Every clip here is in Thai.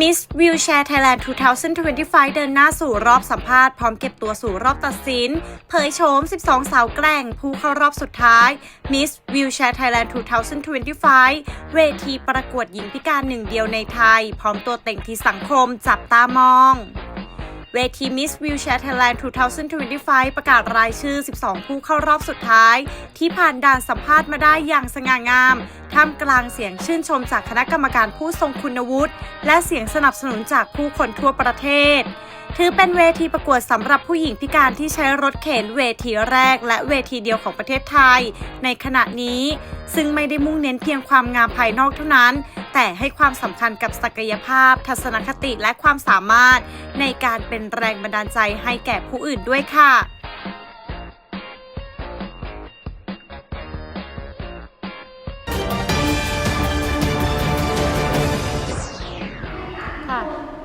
มิสวิวแชร์ไทยแลนด์ 2025 เดินหน้าสู่รอบสัมภาษณ์ พร้อมเก็บตัวสู่รอบตัดสิน เผยโฉม 12 สาวแกร่ง ผู้เข้ารอบสุดท้ายมิสวิวแชร์ไทยแลนด์ 2025 เวทีประกวดหญิงพิการหนึ่งเดียวในไทย พร้อมตัวเต็งที่สังคมจับตามอง เวทีมิสวิวแชร์ไทยแลนด์2025 ประกาศรายชื่อ 12 ผู้เข้ารอบสุดท้าย ที่ผ่านด่านสัมภาษณ์มาได้อย่างสง่างาม ท่ามกลางเสียงชื่นชมจากคณะกรรมการผู้ทรงคุณวุฒิ และเสียงสนับสนุนจากผู้คนทั่วประเทศ ถือเป็นเวทีประกวดสำหรับผู้หญิงพิการที่ใช้รถเข็นเวทีแรก และเวทีเดียวของประเทศไทย ในขณะนี้ ซึ่งไม่ได้มุ่งเน้นเพียงความงามภายนอกเท่านั้น แต่ให้ความสำคัญกับศักยภาพ ทัศนคติและความสามารถ ในการเป็นแรงบันดาลใจให้แก่ผู้อื่นด้วยค่ะ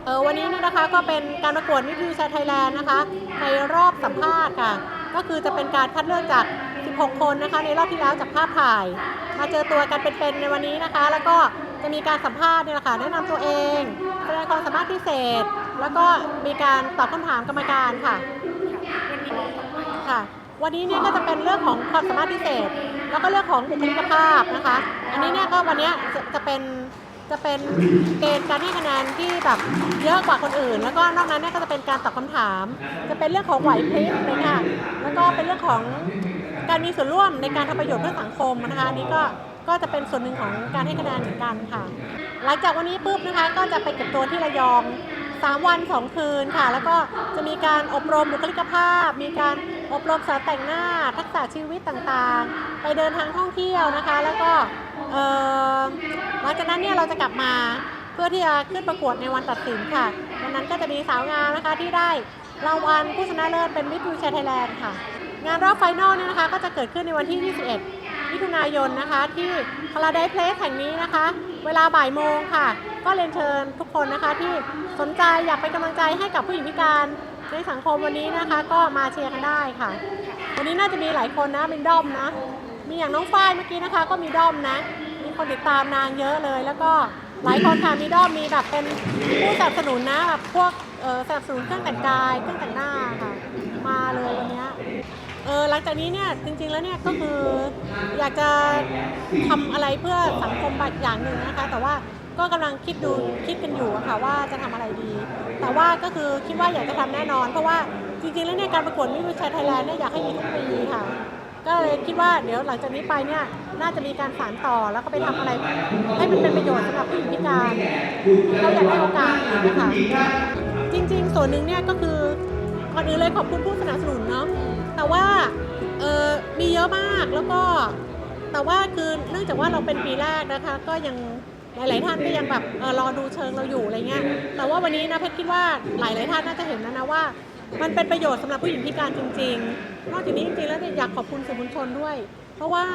เออวันนี้เนี่ยนะคะก็เป็นการประกวดมิสยูชาไทยแลนด์นะคะในรอบสัมภาษณ์ค่ะ ก็คือจะเป็นการคัดเลือกจาก 16 คนนะคะ ในรอบที่แล้วจากภาพถ่าย มาเจอตัวกันเป็นๆในวันนี้นะคะ แล้วก็จะมีการสัมภาษณ์เนี่ยแหละค่ะแนะนำตัวเองแสดงความสามารถพิเศษ แล้วก็มีการตอบคำถามกรรมการค่ะค่ะ วันนี้เนี่ยก็จะเป็นเรื่องของความสามารถพิเศษ แล้วก็เรื่องของบุคลิกภาพนะคะ อันนี้เนี่ยก็วันนี้จะจะเป็น จะเป็นเกณฑ์การให้คะแนนที่แบบเยอะกว่าคนอื่น แล้วก็นอกนั้นเนี่ยก็จะเป็นการตอบคำถาม จะเป็นเรื่องของไหวพริบเลยค่ะแล้วก็เป็นเรื่องของการมีส่วนร่วมในการทำประโยชน์เพื่อสังคมนะคะนี้ก็ก็จะเป็นส่วนหนึ่งของการให้คะแนนเหมือนกันค่ะ หลังจากวันนี้ปุ๊บนะคะก็จะไปเก็บตัวที่ระยอง 3 วัน 2 คืนค่ะ แล้วก็จะมีการอบรมบุคลิกภาพ มีการอบรมสอนแต่งหน้า ทักษะชีวิตต่างๆ ไปเดินทางท่องเที่ยวนะคะ แล้วก็ หลังจากนั้นเนี่ยเราจะกลับมาเพื่อที่จะขึ้นประกวดในวันตัดสินค่ะวันนั้นก็จะมีสาวงามนะคะที่ได้รางวัลผู้ชนะเลิศเป็นมิส s ูเชไทยแลนด์ค่ะ งานรอบไฟนอลเนี่ยนะคะ ก็จะเกิดขึ้นในวันที่ 21 มิถุนายนนะคะ ที่พาราไดเพลสแห่งนี้นะคะ เวลาบ่ายโมงค่ะ ก็เรียนเชิญทุกคนนะคะที่สนใจอยากเป็นกำลังใจให้กับผู้หญิงพิการในสังคมวันนี้นะคะ ก็มาเชียร์กันได้ค่ะ วันนี้น่าจะมีหลายคนนะเป็นด้อมนะ มีอย่างน้องฝ้ายเมื่อกี้นะคะ ก็มีด้อมนะ มีคนติดตามนางเยอะเลย แล้วก็หลายคนค่ะมีด้อมมีแบบเป็นผู้สนับสนุนนะแบบพวกสนับสนุนเครื่องแต่งกายเครื่องแต่งหน้าค่ะ มาเลยวันนี้เออหลังจากนี้เนี่ยจริงๆแล้วเนี่ยก็คืออยากจะทำอะไรเพื่อสังคมแบบอย่างหนึ่งนะคะ แต่ว่าก็กำลังคิดดูคิดกันอยู่ะค่ะว่าจะทำอะไรดี แต่ว่าก็คือคิดว่าอยากจะทำแน่นอน เพราะว่าจริงๆแล้วเนี่ยการประกวดมิสวิชัยไทยแลนด์เนี่ยอยากให้มีทุกปีค่ะ ก็เลยคิดว่าเดี๋ยวหลังจากนี้ไปเนี่ยน่าจะมีการสานต่อแล้วก็ไปทำอะไรให้มันเป็นประโยชน์สำหรับผู้หญิงพิการเราอยากได้โอกาสนะคะจริง ๆ ส่วนหนึ่งเนี่ยก็คือก่อนอื่นเลยขอบคุณผู้สนับสนุนเนาะแต่ว่าเออมีเยอะมากแล้วก็แต่ว่าคือเนื่องจากว่าเราเป็นปีแรกนะคะ ก็ยังหลาย ๆ ท่านก็ยังแบบออรอดูเชิงเราอยู่อะไรเงี้ยแต่ว่าวันนี้นะเพชรคิดว่าหลาย ๆ ท่านน่าจะเห็นนะนะว่า มันเป็นประโยชน์สำหรับผู้หญิงพิการจริง ๆ นอกจากนี้จริงๆแล้วเนี่ยอยากขอบคุณสื่อมวลชนด้วย เพราะว่า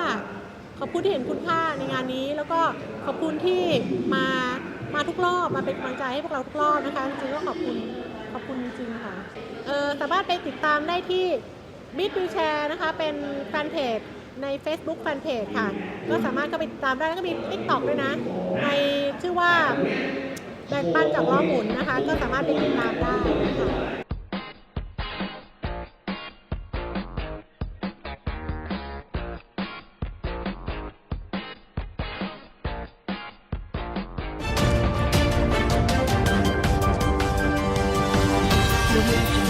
ขอบคุณที่เห็นคุณค่าในงานนี้ แล้วก็ขอบคุณที่มามาทุกรอบมาเป็นกำลังใจให้พวกเราทุกรอบนะคะจริงๆก็ขอบคุณขอบคุณจริงๆค่ะเออสามารถไปติดตามได้ที่บิ t วิแชร์นะคะเป็นแฟนเพจใน Facebook แฟนเพจค่ะ ก็สามารถเข้าไปติดตามได้แล้วก็มี TikTok ด้วยนะ ในชื่อว่าแบ่งปันจากล้อหมุนนะคะ ก็สามารถไปติดตามได้ค่ะ Thank you.